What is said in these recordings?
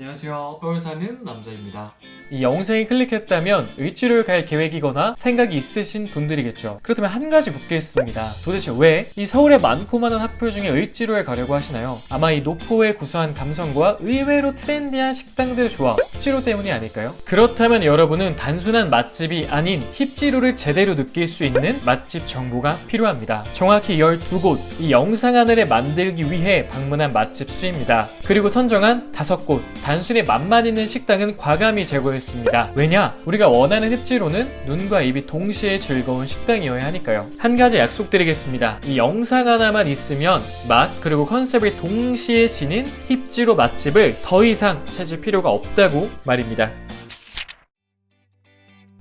안녕하세요. 서울 사는 남자입니다. 이 영상이 클릭했다면 을지로를 갈 계획이거나 생각이 있으신 분들이겠죠. 그렇다면 한 가지 묻겠습니다. 도대체 왜 이 서울의 많고 많은 학교 중에 을지로에 가려고 하시나요? 아마 이 노포의 구수한 감성과 의외로 트렌디한 식당들의 조합, 힙지로 때문이 아닐까요? 그렇다면 여러분은 단순한 맛집이 아닌 힙지로를 제대로 느낄 수 있는 맛집 정보가 필요합니다. 정확히 12곳, 이 영상 하늘에 만들기 위해 방문한 맛집 수입니다. 그리고 선정한 5곳, 단순히 맛만 있는 식당은 과감히 제거했습니다. 왜냐? 우리가 원하는 힙지로는 눈과 입이 동시에 즐거운 식당이어야 하니까요. 한 가지 약속드리겠습니다. 이 영상 하나만 있으면 맛 그리고 컨셉을 동시에 지닌 힙지로 맛집을 더 이상 찾을 필요가 없다고 말입니다.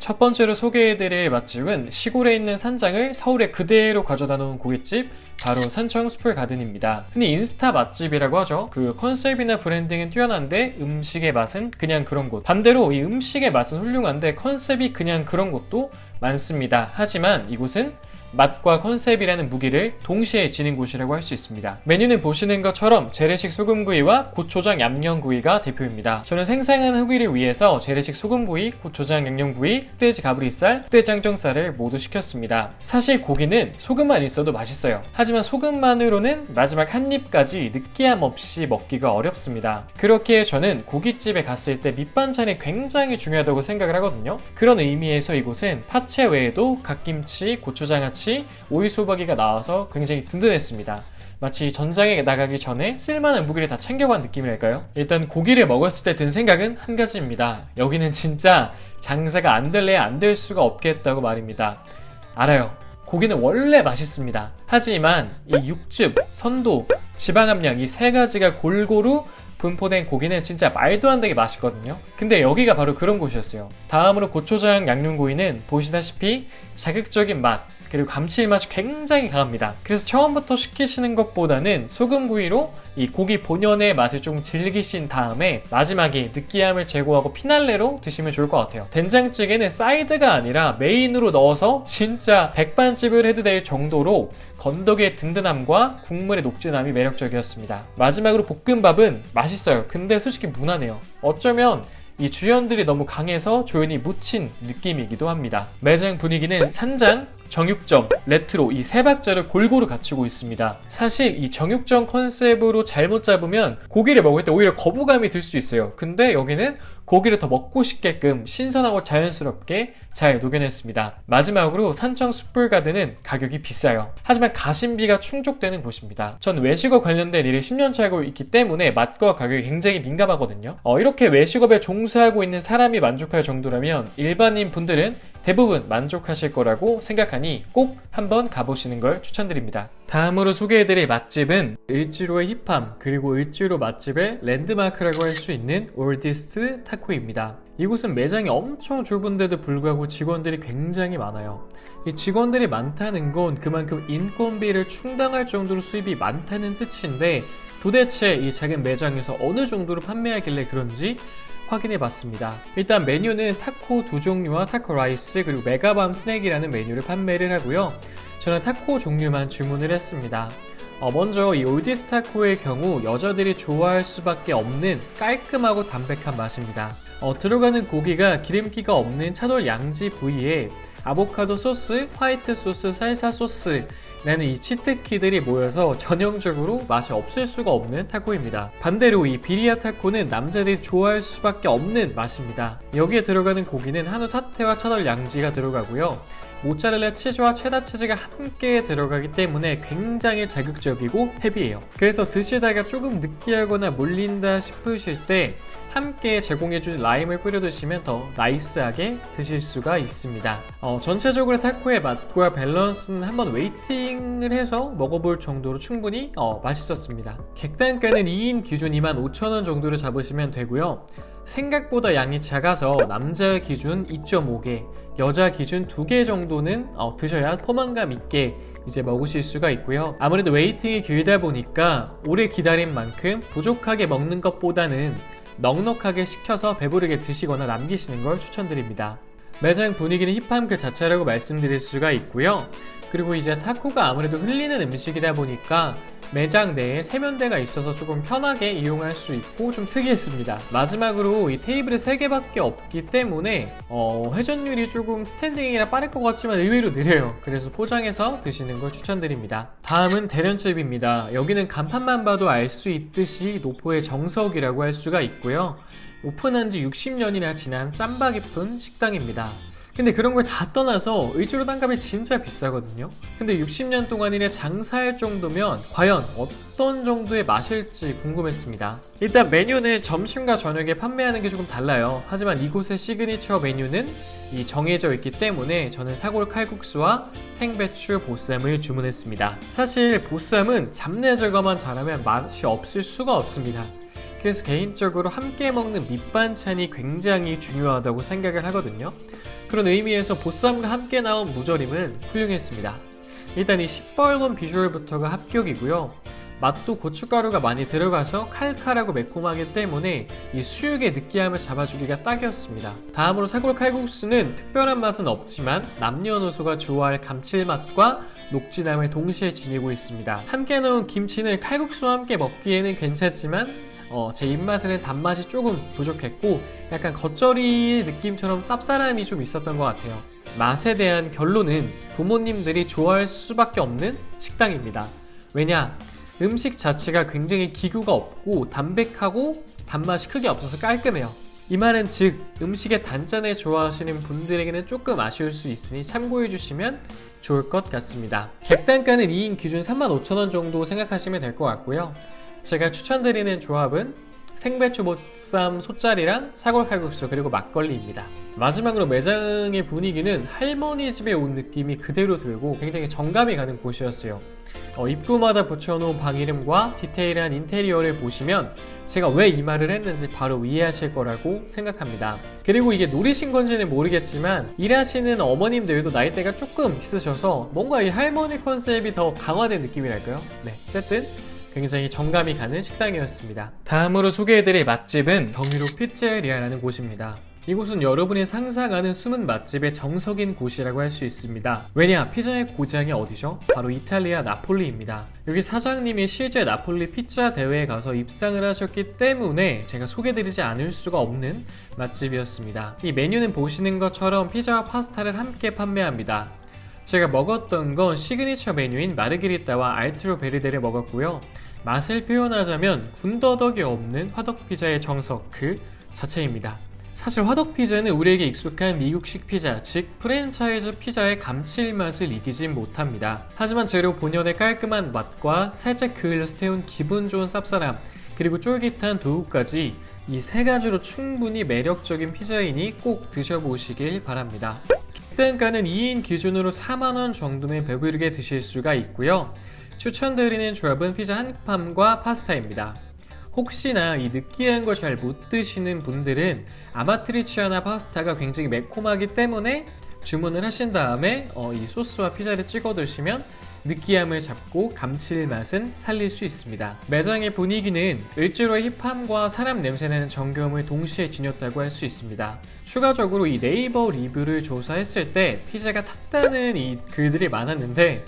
첫 번째로 소개해드릴 맛집은 시골에 있는 산장을 서울에 그대로 가져다 놓은 고깃집 바로 산청 숲을 가든입니다. 흔히 인스타 맛집이라고 하죠. 그 컨셉이나 브랜딩은 뛰어난데 음식의 맛은 그냥 그런 곳. 반대로 이 음식의 맛은 훌륭한데 컨셉이 그냥 그런 곳도 많습니다. 하지만 이곳은 맛과 컨셉이라는 무기를 동시에 지닌 곳이라고 할 수 있습니다. 메뉴는 보시는 것처럼 재래식 소금구이와 고초장 양념구이가 대표입니다. 저는 생생한 후기를 위해서 재래식 소금구이, 고초장 양념구이, 흑돼지 가브리살, 흑돼지 짱정살을 모두 시켰습니다. 사실 고기는 소금만 있어도 맛있어요. 하지만 소금만으로는 마지막 한 입까지 느끼함 없이 먹기가 어렵습니다. 그렇게 저는 고깃집에 갔을 때 밑반찬이 굉장히 중요하다고 생각을 하거든요. 그런 의미에서 이곳은 파채 외에도 갓김치, 고추장아찌, 오이 소박이가 나와서 굉장히 든든했습니다. 마치 전장에 나가기 전에 쓸만한 무기를 다 챙겨간 느낌이랄까요? 일단 고기를 먹었을 때 든 생각은 한 가지입니다. 여기는 진짜 장사가 안 될래야 안 될 수가 없겠다고 말입니다. 알아요. 고기는 원래 맛있습니다. 하지만 이 육즙, 선도, 지방 함량 이 세 가지가 골고루 분포된 고기는 진짜 말도 안 되게 맛있거든요. 근데 여기가 바로 그런 곳이었어요. 다음으로 고초장 양념구이는 보시다시피 자극적인 맛, 그리고 감칠맛이 굉장히 강합니다. 그래서 처음부터 시키시는 것보다는 소금 구이로 이 고기 본연의 맛을 좀 즐기신 다음에 마지막에 느끼함을 제거하고 피날레로 드시면 좋을 것 같아요. 된장찌개는 사이드가 아니라 메인으로 넣어서 진짜 백반집을 해도 될 정도로 건더기의 든든함과 국물의 녹진함이 매력적이었습니다. 마지막으로 볶음밥은 맛있어요. 근데 솔직히 무난해요. 어쩌면 이 주연들이 너무 강해서 조연이 묻힌 느낌이기도 합니다. 매장 분위기는 산장, 정육점, 레트로 이 세 박자를 골고루 갖추고 있습니다. 사실 이 정육점 컨셉으로 잘못 잡으면 고기를 먹을 때 오히려 거부감이 들 수도 있어요. 근데 여기는 고기를 더 먹고 싶게끔 신선하고 자연스럽게 잘 녹여냈습니다. 마지막으로 산청 숯불가드는 가격이 비싸요. 하지만 가심비가 충족되는 곳입니다. 전 외식업 관련된 일을 10년째 하고 있기 때문에 맛과 가격이 굉장히 민감하거든요. 어, 이렇게 외식업에 종사하고 있는 사람이 만족할 정도라면 일반인 분들은 대부분 만족하실 거라고 생각하니 꼭 한번 가보시는 걸 추천드립니다. 다음으로 소개해드릴 맛집은 을지로의 힙함 그리고 을지로 맛집의 랜드마크라고 할 수 있는 올디스트 타코입니다. 이곳은 매장이 엄청 좁은데도 불구하고 직원들이 굉장히 많아요. 이 직원들이 많다는 건 그만큼 인건비를 충당할 정도로 수입이 많다는 뜻인데 도대체 이 작은 매장에서 어느 정도로 판매하길래 그런지 확인해 봤습니다. 일단 메뉴는 타코 두 종류와 타코 라이스 그리고 메가밤 스낵이라는 메뉴를 판매를 하고요. 저는 타코 종류만 주문을 했습니다. 어, 먼저 이 올디스 타코의 경우 여자들이 좋아할 수밖에 없는 깔끔하고 담백한 맛입니다. 어, 들어가는 고기가 기름기가 없는 차돌 양지 부위에 아보카도 소스, 화이트 소스, 살사 소스 라는 이 치트키들이 모여서 전형적으로 맛이 없을 수가 없는 타코입니다. 반대로 이 비리아 타코는 남자들이 좋아할 수밖에 없는 맛입니다. 여기에 들어가는 고기는 한우 사태와 차돌 양지가 들어가고요. 모짜렐라 치즈와 체다 치즈가 함께 들어가기 때문에 굉장히 자극적이고 헤비해요. 그래서 드시다가 조금 느끼하거나 물린다 싶으실 때 함께 제공해준 라임을 뿌려 드시면 더 나이스하게 드실 수가 있습니다. 어, 전체적으로 타코의 맛과 밸런스는 한번 웨이팅을 해서 먹어볼 정도로 충분히 어, 맛있었습니다. 객단가는 2인 기준 25,000원 정도를 잡으시면 되고요. 생각보다 양이 작아서 남자 기준 2.5개, 여자 기준 2개 정도는 어, 드셔야 포만감 있게 이제 먹으실 수가 있고요. 아무래도 웨이팅이 길다 보니까 오래 기다린 만큼 부족하게 먹는 것보다는 넉넉하게 식혀서 배부르게 드시거나 남기시는 걸 추천드립니다. 매장 분위기는 힙함 그 자체라고 말씀드릴 수가 있고요. 그리고 이제 타코가 아무래도 흘리는 음식이다 보니까 매장 내에 세면대가 있어서 조금 편하게 이용할 수 있고 좀 특이했습니다. 마지막으로 이 테이블이 3개밖에 없기 때문에 어, 회전율이 조금 스탠딩이라 빠를 것 같지만 의외로 느려요. 그래서 포장해서 드시는 걸 추천드립니다. 다음은 대련집입니다. 여기는 간판만 봐도 알 수 있듯이 노포의 정석이라고 할 수가 있고요. 오픈한 지 60년이나 지난 짬바 깊은 식당입니다. 근데 그런 걸 다 떠나서 의주로 단값이 진짜 비싸거든요. 근데 60년 동안이나 장사할 정도면 과연 어떤 정도의 맛일지 궁금했습니다. 일단 메뉴는 점심과 저녁에 판매하는 게 조금 달라요. 하지만 이곳의 시그니처 메뉴는 이 정해져 있기 때문에 저는 사골 칼국수와 생배추 보쌈을 주문했습니다. 사실 보쌈은 잡내 제거만 잘하면 맛이 없을 수가 없습니다. 그래서 개인적으로 함께 먹는 밑반찬이 굉장히 중요하다고 생각을 하거든요. 그런 의미에서 보쌈과 함께 나온 무절임은 훌륭했습니다. 일단 이 시뻘건 비주얼부터가 합격이고요. 맛도 고춧가루가 많이 들어가서 칼칼하고 매콤하기 때문에 이 수육의 느끼함을 잡아주기가 딱이었습니다. 다음으로 사골 칼국수는 특별한 맛은 없지만 남녀노소가 좋아할 감칠맛과 녹진함을 동시에 지니고 있습니다. 함께 넣은 김치는 칼국수와 함께 먹기에는 괜찮지만 어, 제 입맛에는 단맛이 조금 부족했고 약간 겉절이 느낌처럼 쌉싸름이 좀 있었던 것 같아요. 맛에 대한 결론은 부모님들이 좋아할 수밖에 없는 식당입니다. 왜냐? 음식 자체가 굉장히 기구가 없고 담백하고 단맛이 크게 없어서 깔끔해요. 이 말은 즉 음식의 단짠을 좋아하시는 분들에게는 조금 아쉬울 수 있으니 참고해 주시면 좋을 것 같습니다. 객단가는 2인 기준 35,000원 정도 생각하시면 될 것 같고요. 제가 추천드리는 조합은 생배추 보쌈 소짜리랑 사골 칼국수 그리고 막걸리입니다. 마지막으로 매장의 분위기는 할머니 집에 온 느낌이 그대로 들고 굉장히 정감이 가는 곳이었어요. 어, 입구마다 붙여놓은 방 이름과 디테일한 인테리어를 보시면 제가 왜 이 말을 했는지 바로 이해하실 거라고 생각합니다. 그리고 이게 노리신 건지는 모르겠지만 일하시는 어머님들도 나이대가 조금 있으셔서 뭔가 이 할머니 컨셉이 더 강화된 느낌이랄까요? 네, 어쨌든 굉장히 정감이 가는 식당이었습니다. 다음으로 소개해드릴 맛집은 경유로 피체리아라는 곳입니다. 이곳은 여러분이 상상하는 숨은 맛집의 정석인 곳이라고 할 수 있습니다. 왜냐, 피자의 고장이 어디죠? 바로 이탈리아 나폴리입니다. 여기 사장님이 실제 나폴리 피자 대회에 가서 입상을 하셨기 때문에 제가 소개드리지 않을 수가 없는 맛집이었습니다. 이 메뉴는 보시는 것처럼 피자와 파스타를 함께 판매합니다. 제가 먹었던 건 시그니처 메뉴인 마르게리따와 알트로 베르데를 먹었고요. 맛을 표현하자면 군더더기 없는 화덕 피자의 정석 그 자체입니다. 사실 화덕 피자는 우리에게 익숙한 미국식 피자, 즉 프랜차이즈 피자의 감칠맛을 이기진 못합니다. 하지만 재료 본연의 깔끔한 맛과 살짝 그을려서 태운 기분 좋은 쌉싸람, 그리고 쫄깃한 도우까지 이 세 가지로 충분히 매력적인 피자이니 꼭 드셔보시길 바랍니다. 단가는 2인 기준으로 4만원 정도면 배부르게 드실 수가 있고요. 추천드리는 조합은 피자 한 판과 파스타입니다. 혹시나 이 느끼한 걸 잘 못 드시는 분들은 아마트리치아나 파스타가 굉장히 매콤하기 때문에 주문을 하신 다음에 어, 이 소스와 피자를 찍어 드시면 느끼함을 잡고 감칠맛은 살릴 수 있습니다. 매장의 분위기는 을지로의 힙함과 사람 냄새나는 정겨움을 동시에 지녔다고 할 수 있습니다. 추가적으로 이 네이버 리뷰를 조사했을 때 피자가 탔다는 이 글들이 많았는데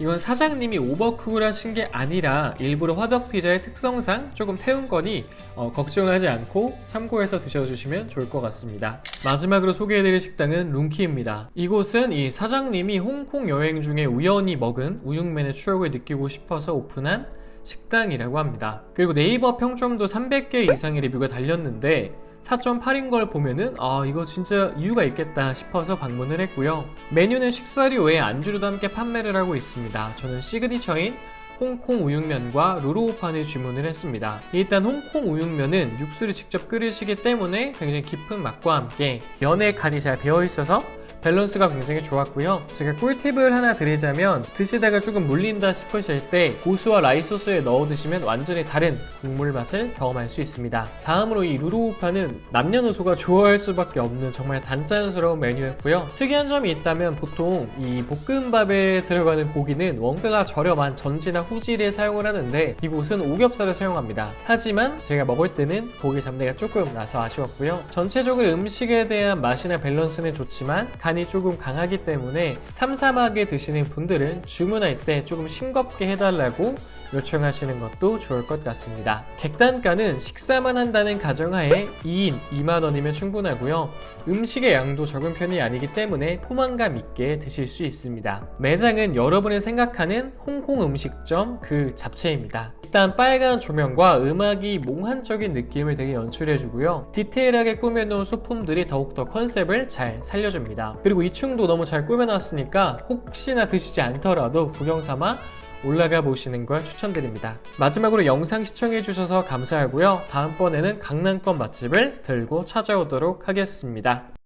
이건 사장님이 오버쿡을 하신 게 아니라 일부러 화덕 피자의 특성상 조금 태운 거니 어, 걱정하지 않고 참고해서 드셔주시면 좋을 것 같습니다. 마지막으로 소개해드릴 식당은 룬키입니다. 이곳은 이 사장님이 홍콩 여행 중에 우연히 먹은 우육면의 추억을 느끼고 싶어서 오픈한 식당이라고 합니다. 그리고 네이버 평점도 300개 이상의 리뷰가 달렸는데 4.8인 걸 보면은 아 이거 진짜 이유가 있겠다 싶어서 방문을 했고요. 메뉴는 식사류 외에 안주로도 함께 판매를 하고 있습니다. 저는 시그니처인 홍콩 우육면과 루로우판을 주문을 했습니다. 일단 홍콩 우육면은 육수를 직접 끓이시기 때문에 굉장히 깊은 맛과 함께 면의 간이 잘 배어 있어서 밸런스가 굉장히 좋았고요. 제가 꿀팁을 하나 드리자면 드시다가 조금 물린다 싶으실 때 고수와 라이 소스에 넣어 드시면 완전히 다른 국물 맛을 경험할 수 있습니다. 다음으로 이 루로우파는 남녀노소가 좋아할 수밖에 없는 정말 단짠스러운 메뉴였고요. 특이한 점이 있다면 보통 이 볶음밥에 들어가는 고기는 원가가 저렴한 전지나 후지를 사용을 하는데 이곳은 오겹살을 사용합니다. 하지만 제가 먹을 때는 고기 잡내가 조금 나서 아쉬웠고요. 전체적으로 음식에 대한 맛이나 밸런스는 좋지만 간이 조금 강하기 때문에 삼삼하게 드시는 분들은 주문할 때 조금 싱겁게 해달라고 요청하시는 것도 좋을 것 같습니다. 객단가는 식사만 한다는 가정하에 2인 2만 원이면 충분하고요. 음식의 양도 적은 편이 아니기 때문에 포만감 있게 드실 수 있습니다. 매장은 여러분이 생각하는 홍콩 음식점 그 잡채입니다. 일단 빨간 조명과 음악이 몽환적인 느낌을 되게 연출해주고요. 디테일하게 꾸며놓은 소품들이 더욱더 컨셉을 잘 살려줍니다. 그리고 2층도 너무 잘 꾸며놨으니까 혹시나 드시지 않더라도 구경 삼아 올라가 보시는 걸 추천드립니다. 마지막으로 영상 시청해주셔서 감사하고요. 다음번에는 강남권 맛집을 들고 찾아오도록 하겠습니다.